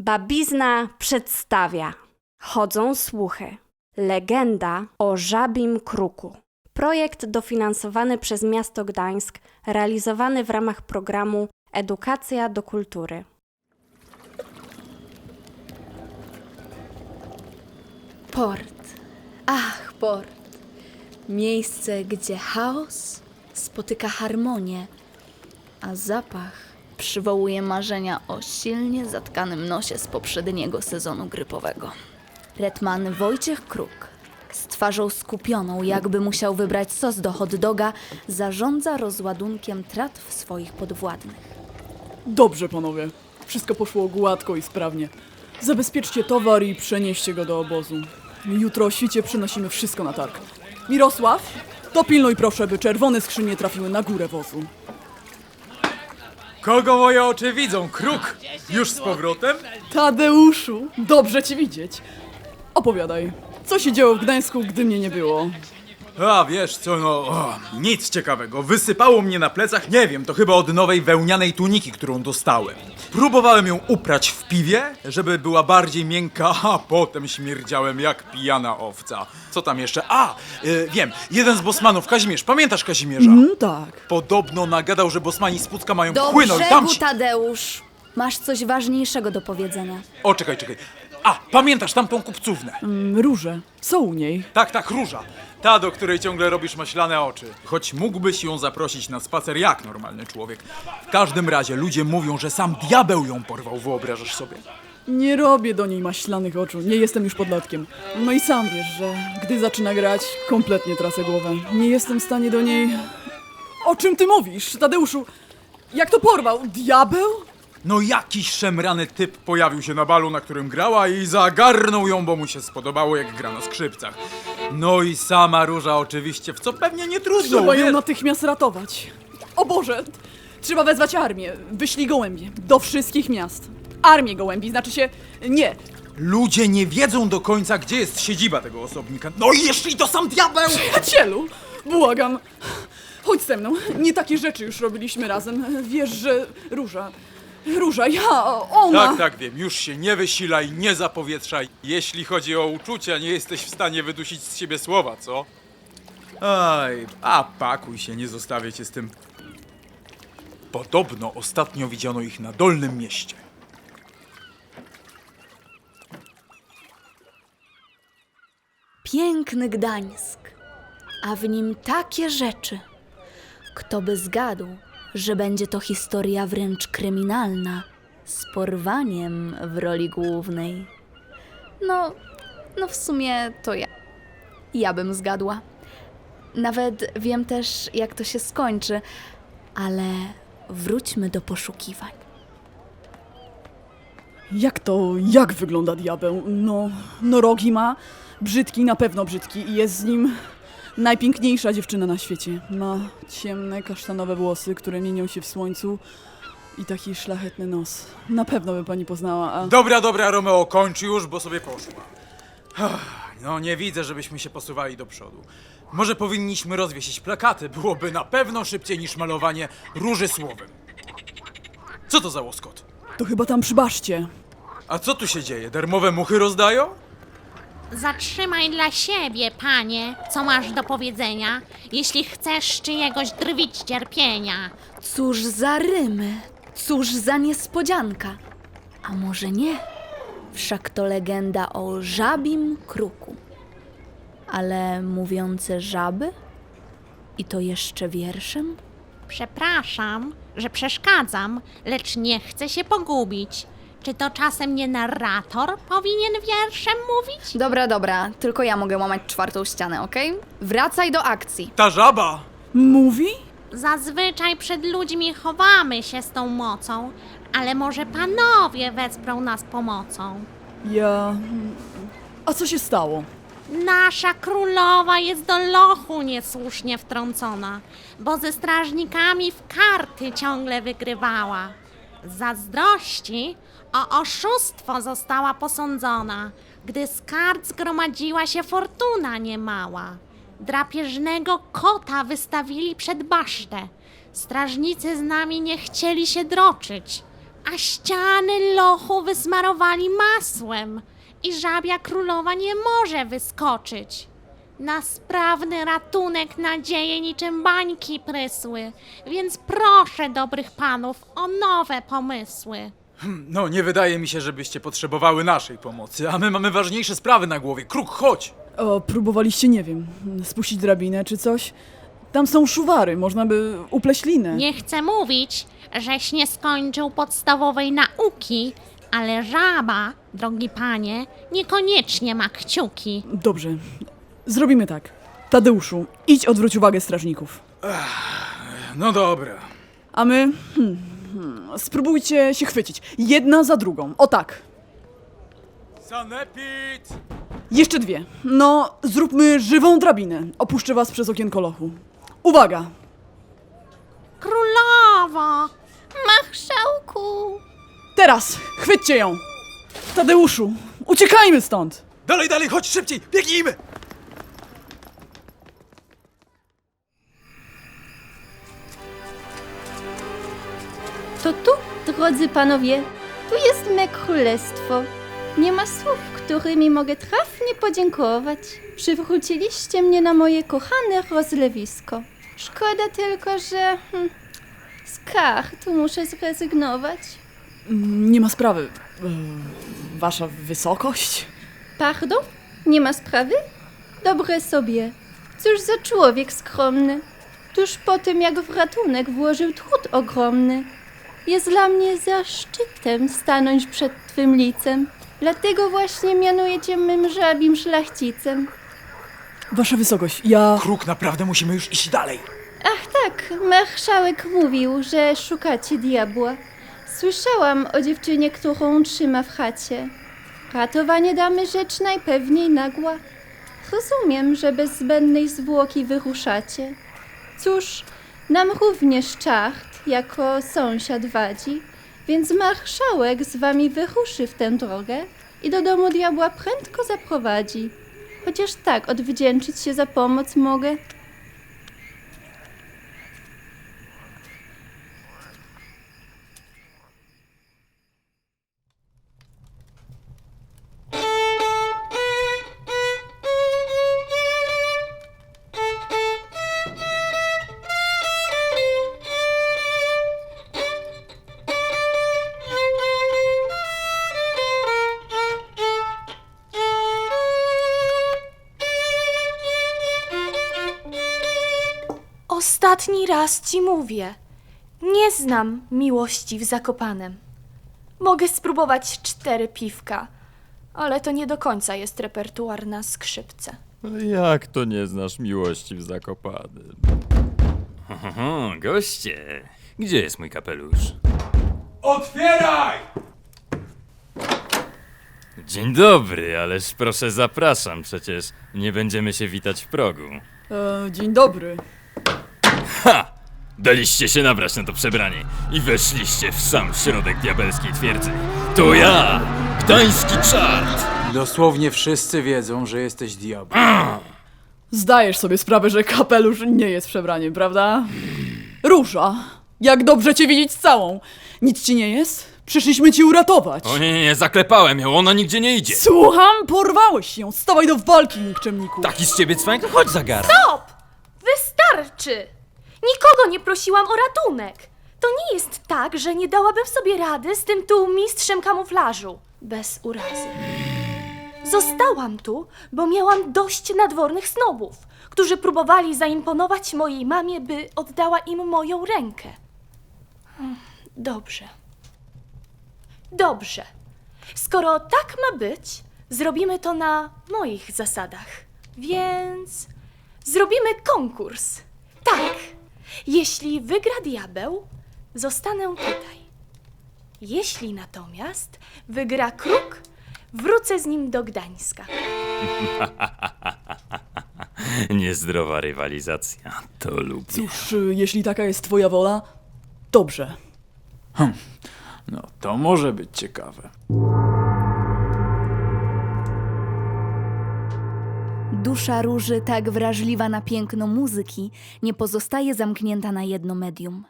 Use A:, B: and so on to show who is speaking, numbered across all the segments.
A: Babizna przedstawia. Chodzą słuchy. Legenda o żabim kruku. Projekt dofinansowany przez miasto Gdańsk, realizowany w ramach programu Edukacja do kultury.
B: Port. Ach, port. Miejsce, gdzie chaos spotyka harmonię, a zapach przywołuje marzenia o silnie zatkanym nosie z poprzedniego sezonu grypowego. Retman Wojciech Kruk z twarzą skupioną, jakby musiał wybrać sos do hot doga, zarządza rozładunkiem tratw swoich podwładnych.
C: Dobrze, panowie. Wszystko poszło gładko i sprawnie. Zabezpieczcie towar i przenieście go do obozu. Jutro o świcie przynosimy wszystko na targ. Mirosław, dopilnuj proszę, by czerwone skrzynie trafiły na górę wozu.
D: Kogo moje oczy widzą? Kruk! Już z powrotem?
C: Tadeuszu, dobrze cię widzieć. Opowiadaj, co się działo w Gdańsku, gdy mnie nie było?
D: A wiesz co, no o, nic ciekawego. Wysypało mnie na plecach, nie wiem, to chyba od nowej wełnianej tuniki, którą dostałem. Próbowałem ją uprać w piwie, żeby była bardziej miękka, a potem śmierdziałem jak pijana owca. Co tam jeszcze? A, y, wiem, jeden z bosmanów, Kazimierz, pamiętasz Kazimierza?
C: Mm, tak.
D: Podobno nagadał, że bosmani z Pucka mają
B: Do
D: płynąć
B: brzegu,
D: tam ci...
B: Tadeusz! Masz coś ważniejszego do powiedzenia.
D: O, czekaj, czekaj. A, pamiętasz tamtą kupcównę?
C: Mm, Róże, co u niej?
D: Tak, tak, róża. Ta, do której ciągle robisz maślane oczy. Choć mógłbyś ją zaprosić na spacer jak normalny człowiek. W każdym razie ludzie mówią, że sam diabeł ją porwał, wyobrażasz sobie?
C: Nie robię do niej maślanych oczu, nie jestem już podlatkiem. No i sam wiesz, że gdy zaczyna grać, kompletnie tracę głowę. Nie jestem w stanie do niej... O czym ty mówisz, Tadeuszu? Jak to porwał? Diabeł?
D: No jakiś szemrany typ pojawił się na balu, na którym grała i zagarnął ją, bo mu się spodobało, jak gra na skrzypcach. No i sama róża oczywiście, w co pewnie nie trudno.
C: Trzeba ją natychmiast ratować. O Boże! Trzeba wezwać armię. Wyślij gołębie. Do wszystkich miast. Armię gołębi, znaczy się... Nie.
D: Ludzie nie wiedzą do końca, gdzie jest siedziba tego osobnika. No i jeszcze i to sam diabeł!
C: Przyjacielu! Błagam. Chodź ze mną. Nie takie rzeczy już robiliśmy razem. Wiesz, że Róża... Róża, ja, ona...
D: Tak, tak, wiem. Już się nie wysilaj, nie zapowietrzaj. Jeśli chodzi o uczucia, nie jesteś w stanie wydusić z siebie słowa, co? Aj, a pakuj się, nie zostawię cię z tym. Podobno ostatnio widziano ich na Dolnym Mieście.
B: Piękny Gdańsk, a w nim takie rzeczy. Kto by zgadł, że będzie to historia wręcz kryminalna, z porwaniem w roli głównej. No, no w sumie to ja. Ja bym zgadła. Nawet wiem też, jak to się skończy, ale wróćmy do poszukiwań.
C: Jak to, jak wygląda diabeł? No, no rogi ma, brzydki, na pewno brzydki i jest z nim najpiękniejsza dziewczyna na świecie. Ma ciemne, kasztanowe włosy, które mienią się w słońcu i taki szlachetny nos. Na pewno by pani poznała, a...
D: Dobra, dobra, Romeo, kończ już, bo sobie poszła. No, nie widzę, żebyśmy się posuwali do przodu. Może powinniśmy rozwiesić plakaty, byłoby na pewno szybciej niż malowanie róży słowem. Co to za łoskot?
C: To chyba tam przy baszcie.
D: A co tu się dzieje? Darmowe muchy rozdają?
E: Zatrzymaj dla siebie, panie, co masz do powiedzenia, jeśli chcesz czyjegoś drwić cierpienia.
B: Cóż za rymy, cóż za niespodzianka. A może nie? Wszak to legenda o żabim kruku. Ale mówiące żaby? I to jeszcze wierszem?
E: Przepraszam, że przeszkadzam, lecz nie chcę się pogubić. Czy to czasem nie narrator powinien wierszem mówić?
B: Dobra, dobra, tylko ja mogę łamać czwartą ścianę, okej? Wracaj do akcji.
D: Ta żaba!
C: Mówi?
E: Zazwyczaj przed ludźmi chowamy się z tą mocą, ale może panowie wesprą nas pomocą.
C: Ja... A co się stało?
E: Nasza królowa jest do lochu niesłusznie wtrącona, bo ze strażnikami w karty ciągle wygrywała. Zazdrości o oszustwo została posądzona, gdy z kart zgromadziła się fortuna niemała. Drapieżnego kota wystawili przed basztę. Strażnicy z nami nie chcieli się droczyć, a ściany lochu wysmarowali masłem i żabia królowa nie może wyskoczyć. Na sprawny ratunek nadzieje niczym bańki prysły, więc proszę dobrych panów o nowe pomysły.
D: No, nie wydaje mi się, żebyście potrzebowały naszej pomocy, a my mamy ważniejsze sprawy na głowie. Kruk, chodź!
C: O, próbowaliście, nie wiem, spuścić drabinę czy coś? Tam są szuwary, można by upleść linę.
E: Nie chcę mówić, żeś nie skończył podstawowej nauki, ale żaba, drogi panie, niekoniecznie ma kciuki.
C: Dobrze, zrobimy tak. Tadeuszu, idź odwróć uwagę strażników.
D: No dobra.
C: A my... Hmm, hmm, spróbujcie się chwycić. Jedna za drugą. O tak.
D: Sanepid!
C: Jeszcze dwie. No, zróbmy żywą drabinę. Opuszczę was przez okienko lochu. Uwaga!
E: Królowo!
B: Marszałku!
C: Teraz! Chwyćcie ją! Tadeuszu, uciekajmy stąd!
D: Dalej, dalej, chodź szybciej! Biegnijmy!
F: To tu, drodzy panowie, tu jest me królestwo. Nie ma słów, którymi mogę trafnie podziękować. Przywróciliście mnie na moje kochane rozlewisko. Szkoda tylko, że hm, z kart muszę zrezygnować.
C: Nie ma sprawy. Ehm, Wasza wysokość?
F: Pardon? Nie ma sprawy? Dobre sobie. Cóż za człowiek skromny. Tuż po tym, jak w ratunek włożył trud ogromny. Jest dla mnie zaszczytem stanąć przed twym licem. Dlatego właśnie mianuję cię mym żabim szlachcicem.
C: Wasza wysokość, ja...
D: Kruk, naprawdę musimy już iść dalej.
F: Ach tak, marszałek mówił, że szukacie diabła. Słyszałam o dziewczynie, którą trzyma w chacie. Ratowanie damy rzecz najpewniej nagła. Rozumiem, że bez zbędnej zwłoki wyruszacie. Cóż, nam również czacht jako sąsiad wadzi, więc marszałek z wami wyruszy w tę drogę i do domu diabła prędko zaprowadzi. Chociaż tak odwdzięczyć się za pomoc mogę.
G: Ostatni raz ci mówię. Nie znam miłości w Zakopanem. Mogę spróbować cztery piwka, ale to nie do końca jest repertuar na skrzypce.
H: Jak to nie znasz miłości w Zakopanem? Oho, goście! Gdzie jest mój kapelusz?
D: Otwieraj!
H: Dzień dobry, ależ proszę zapraszam, przecież nie będziemy się witać w progu.
C: E, dzień dobry.
H: Ha! Daliście się nabrać na to przebranie i weszliście w sam środek diabelskiej twierdzy. To ja, gdański czart!
D: Dosłownie wszyscy wiedzą, że jesteś diabł.
C: Zdajesz sobie sprawę, że kapelusz nie jest przebraniem, prawda? Róża, jak dobrze cię widzieć całą. Nic ci nie jest? Przyszliśmy ci uratować.
H: O nie, nie, nie, zaklepałem ją, ona nigdzie nie idzie.
C: Słucham, porwałeś ją. Stawaj do walki, nikczemniku.
H: Taki z ciebie cwańk? Chodź zagara.
G: Stop! Wystarczy! Nikogo nie prosiłam o ratunek. To nie jest tak, że nie dałabym sobie rady z tym tu mistrzem kamuflażu. Bez urazy. Zostałam tu, bo miałam dość nadwornych snobów, którzy próbowali zaimponować mojej mamie, by oddała im moją rękę. Hmm, Dobrze. Dobrze. Skoro tak ma być, zrobimy to na moich zasadach. Więc zrobimy konkurs. Tak. Jeśli wygra diabeł, zostanę tutaj. Jeśli natomiast wygra kruk, wrócę z nim do Gdańska.
H: Niezdrowa rywalizacja, to lubię.
C: Cóż, y, jeśli taka jest twoja wola, dobrze.
D: No, to może być ciekawe.
B: Dusza róży, tak wrażliwa na piękno muzyki, nie pozostaje zamknięta na jedno medium.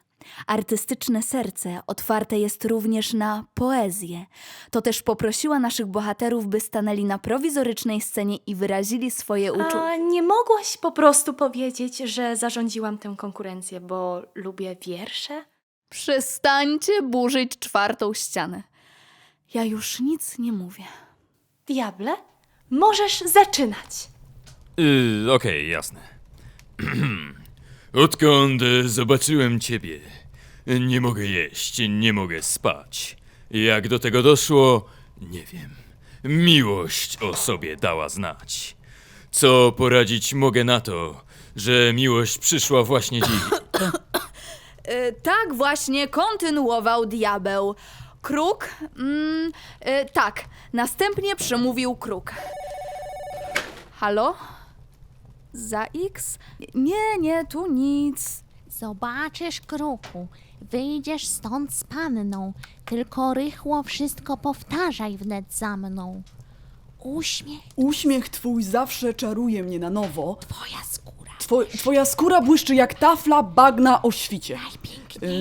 B: artystyczne serce otwarte jest również na poezję. To też poprosiła naszych bohaterów, by stanęli na prowizorycznej scenie i wyrazili swoje uczucia.
G: A nie mogłaś po prostu powiedzieć, że zarządziłam tę konkurencję, bo lubię wiersze?
B: Przestańcie burzyć czwartą ścianę. Ja już nic nie mówię.
G: Diable, możesz zaczynać.
H: Yy, okej, jasne. Odkąd e, zobaczyłem ciebie, nie mogę jeść, nie mogę spać. Jak do tego doszło, nie wiem. Miłość o sobie dała znać. Co poradzić mogę na to, że miłość przyszła właśnie dziś?
B: E, tak właśnie kontynuował diabeł. Kruk? Mm, e, tak, następnie przemówił kruk. Halo? Za X? Nie, nie, tu nic.
E: Zobaczysz, kruku, wyjdziesz stąd z panną, tylko rychło wszystko powtarzaj wnet za mną. Uśmiech,
C: Uśmiech twój zawsze czaruje mnie na nowo.
E: twoja skóra,
C: Two, twoja skóra błyszczy jak tafla bagna o świcie.
E: Najpiękniejsza,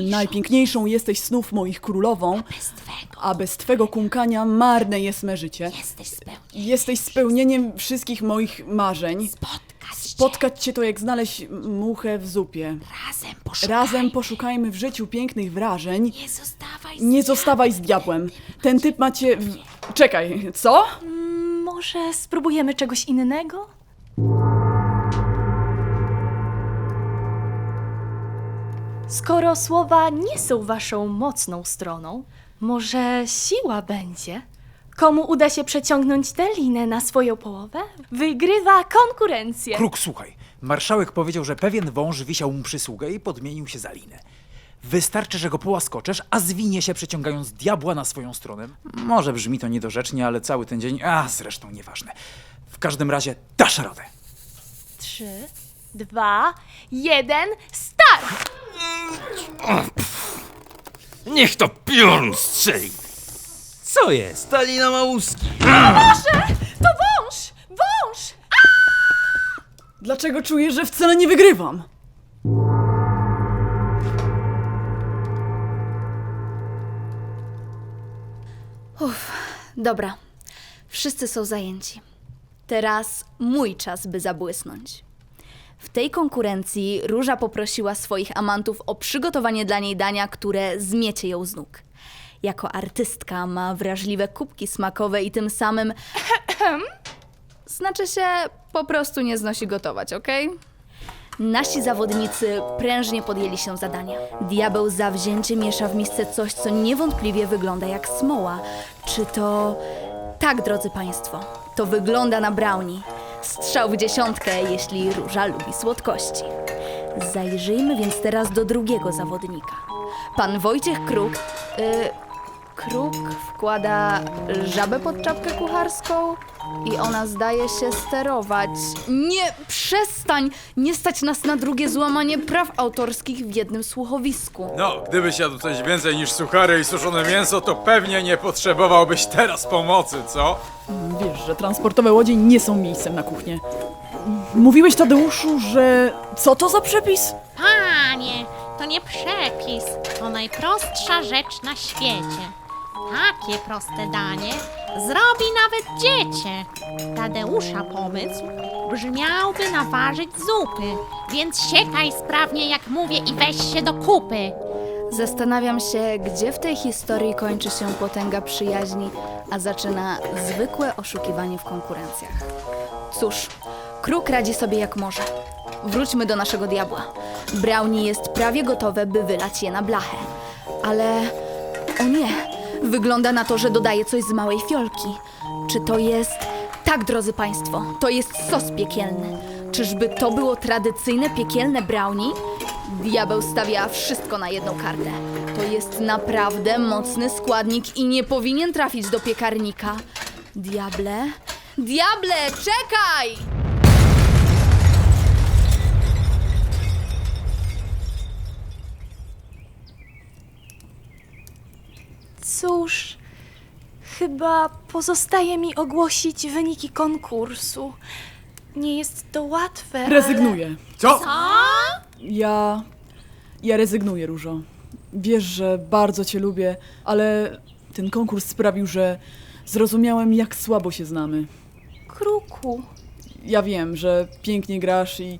C: Najpiękniejszą jesteś snów moich królową,
E: bez twego,
C: a bez twego kumkania marne jest me życie.
E: jesteś spełniony.
C: Jesteś spełnieniem wszystkich moich marzeń.
E: Spotkać się,
C: Spotkać cię to jak znaleźć muchę w zupie.
E: razem poszukaj,
C: Razem poszukajmy w życiu pięknych wrażeń.
E: nie zostawaj z
C: Nie zostawaj z diabłem. Ten typ macie. W... Czekaj, co?
G: Może spróbujemy czegoś innego? Skoro słowa nie są waszą mocną stroną, może siła będzie? Komu uda się przeciągnąć tę linę na swoją połowę, wygrywa konkurencję.
D: Kruk, słuchaj. Marszałek powiedział, że pewien wąż wisiał mu przysługę i podmienił się za linę. Wystarczy, że go połaskoczesz, a zwinie się przeciągając diabła na swoją stronę. Może brzmi to niedorzecznie, ale cały ten dzień... A, zresztą nieważne. W każdym razie dasz radę.
G: Trzy, dwa, jeden, start!
H: Niech to piorun strzeli! Co jest? Talina Małuski!
G: To wąż! Wąż!
C: Dlaczego czuję, że wcale nie wygrywam?
B: Dobra, wszyscy są zajęci. Teraz mój czas, by zabłysnąć. W tej konkurencji Róża poprosiła swoich amantów o przygotowanie dla niej dania, które zmiecie ją z nóg. Jako artystka ma wrażliwe kubki smakowe i tym samym. znaczy się, po prostu nie znosi gotować, okej? Nasi zawodnicy prężnie podjęli się zadania. Diabeł zawzięcie miesza w misce coś, co niewątpliwie wygląda jak smoła. Czy to. Tak, drodzy Państwo, to wygląda na brownie. Strzał w dziesiątkę, jeśli róża lubi słodkości. Zajrzyjmy więc teraz do drugiego zawodnika. Pan Wojciech Kruk. Y, Kruk wkłada żabę pod czapkę kucharską i ona zdaje się sterować. Nie, przestań! Nie stać nas na drugie złamanie praw autorskich w jednym słuchowisku.
D: No, gdybyś jadł coś więcej niż suchary i suszone mięso, to pewnie nie potrzebowałbyś teraz pomocy, co?
C: Wiesz, że transportowe łodzie nie są miejscem na kuchnię. Mówiłeś Tadeuszu, że. Co to za przepis?
E: Panie, to nie przepis, to najprostsza rzecz na świecie. Takie proste danie zrobi nawet dziecię. Tadeusza pomysł brzmiałby nawarzyć zupy, więc siekaj sprawnie jak mówię i weź się do kupy.
B: Zastanawiam się, gdzie w tej historii kończy się potęga przyjaźni, a zaczyna zwykłe oszukiwanie w konkurencjach. Cóż, kruk radzi sobie jak może. Wróćmy do naszego diabła. Brownie jest prawie gotowe, by wylać je na blachę. Ale. O nie! Wygląda na to, że dodaje coś z małej fiolki. Czy to jest. Tak, drodzy Państwo, to jest sos piekielny. Czyżby to było tradycyjne piekielne brownie? Diabeł stawia wszystko na jedną kartę. To jest naprawdę mocny składnik i nie powinien trafić do piekarnika. Diable? Diable, czekaj!
G: Cóż, chyba pozostaje mi ogłosić wyniki konkursu. Nie jest to łatwe. ale-
C: Rezygnuję.
D: Co?
C: Ja. Ja rezygnuję, Różo. Wiesz, że bardzo cię lubię, ale ten konkurs sprawił, że zrozumiałem, jak słabo się znamy.
G: Kruku,
C: Ja wiem, że pięknie grasz i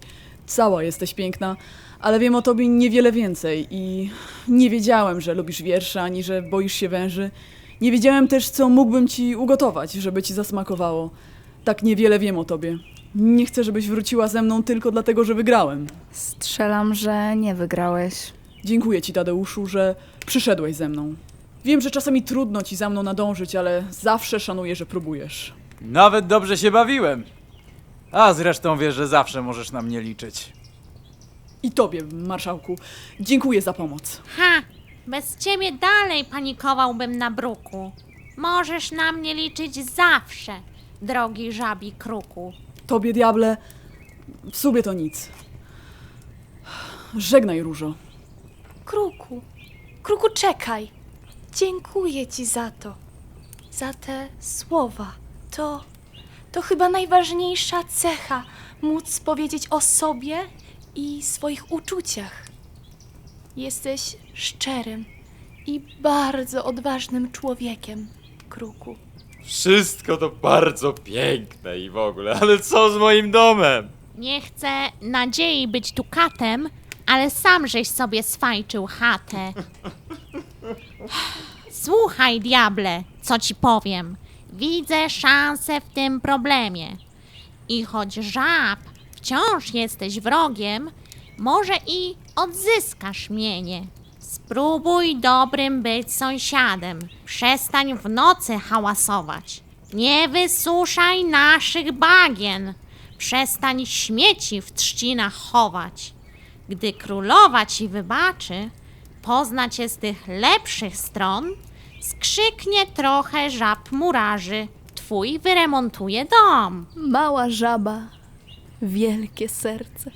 C: cała jesteś piękna, ale wiem o tobie niewiele więcej i nie wiedziałem, że lubisz wiersze, ani że boisz się węży. Nie wiedziałem też, co mógłbym ci ugotować, żeby ci zasmakowało. Tak niewiele wiem o tobie. Nie chcę, żebyś wróciła ze mną tylko dlatego, że wygrałem.
B: Strzelam, że nie wygrałeś.
C: Dziękuję ci, Tadeuszu, że przyszedłeś ze mną. Wiem, że czasami trudno ci za mną nadążyć, ale zawsze szanuję, że próbujesz.
D: Nawet dobrze się bawiłem. A zresztą wiesz, że zawsze możesz na mnie liczyć.
C: I tobie, marszałku, dziękuję za pomoc.
E: Ha! Bez ciebie dalej panikowałbym na bruku. Możesz na mnie liczyć zawsze, drogi żabi kruku.
C: Tobie, diable, w sobie to nic. Żegnaj, Różo.
G: kruku, kruku, czekaj. Dziękuję ci za to. Za te słowa. To. To chyba najważniejsza cecha móc powiedzieć o sobie i swoich uczuciach. Jesteś szczerym i bardzo odważnym człowiekiem, kruku.
H: Wszystko to bardzo piękne i w ogóle, ale co z moim domem?
E: Nie chcę nadziei być tu katem, ale sam żeś sobie swajczył chatę. Słuchaj, diable, co ci powiem. Widzę szansę w tym problemie. I choć żab wciąż jesteś wrogiem, może i odzyskasz mienie. Spróbuj dobrym być sąsiadem. Przestań w nocy hałasować. Nie wysuszaj naszych bagien. Przestań śmieci w trzcinach chować. Gdy królowa ci wybaczy, pozna cię z tych lepszych stron, skrzyknie trochę żab murarzy, twój wyremontuje dom.
B: Mała żaba, wielkie serce.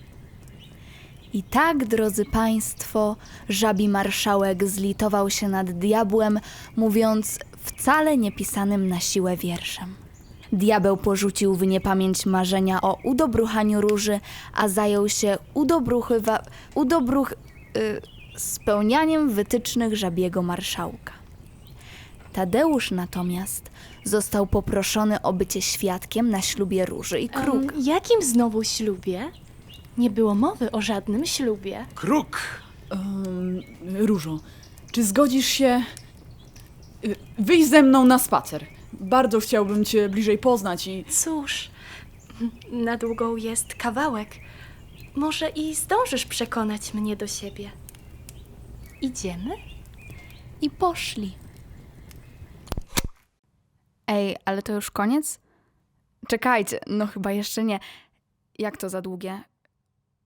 B: I tak, drodzy Państwo, żabi marszałek zlitował się nad diabłem, mówiąc wcale niepisanym na siłę wierszem. Diabeł porzucił w niepamięć marzenia o udobruchaniu róży, a zajął się udobruchywa... udobruch... Y, spełnianiem wytycznych żabiego marszałka. Tadeusz natomiast został poproszony o bycie świadkiem na ślubie róży i kruk.
G: Em, jakim znowu ślubie? Nie było mowy o żadnym ślubie.
D: Kruk!
C: Um, Różo, czy zgodzisz się y, wyjść ze mną na spacer? Bardzo chciałbym cię bliżej poznać i
G: Cóż, na długą jest kawałek. Może i zdążysz przekonać mnie do siebie. Idziemy?
B: I poszli. Ej, ale to już koniec? Czekajcie, no chyba jeszcze nie. Jak to za długie?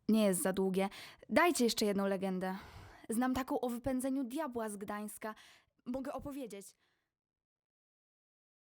B: Nie jest za długie. Dajcie jeszcze jedną legendę. Znam taką o wypędzeniu diabła z Gdańska. Mogę opowiedzieć.